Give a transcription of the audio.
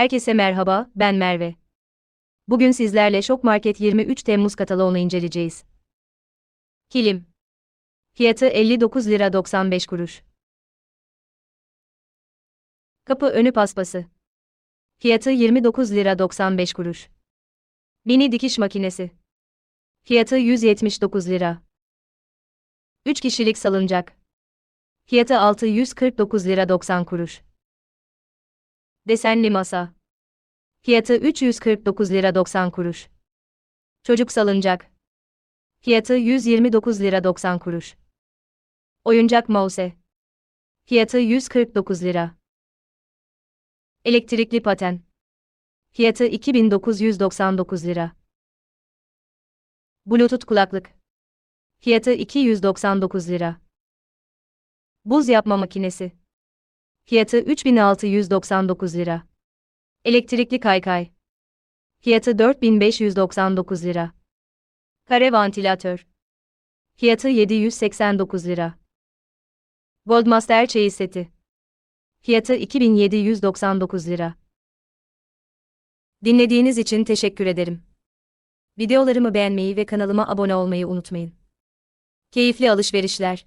Herkese merhaba, ben Merve. Bugün sizlerle Şok Market 23 Temmuz kataloğunu inceleyeceğiz. Kilim. Fiyatı 59 lira 95 kuruş. Kapı önü paspası. Fiyatı 29 lira 95 kuruş. Mini dikiş makinesi. Fiyatı 179 lira. 3 kişilik salıncak. Fiyatı 649 lira 90 kuruş. Desenli masa. Fiyatı 349 lira 90 kuruş. Çocuk salıncak. Fiyatı 129 lira 90 kuruş. Oyuncak mouse. Fiyatı 149 lira. Elektrikli paten. Fiyatı 2999 lira. Bluetooth kulaklık. Fiyatı 299 lira. Buz yapma makinesi. Fiyatı 3699 lira. Elektrikli kaykay. Fiyatı 4599 lira. Kare vantilatör. Fiyatı 789 lira. Goldmaster çeyiz seti. Fiyatı 2799 lira. Dinlediğiniz için teşekkür ederim. Videolarımı beğenmeyi ve kanalıma abone olmayı unutmayın. Keyifli alışverişler.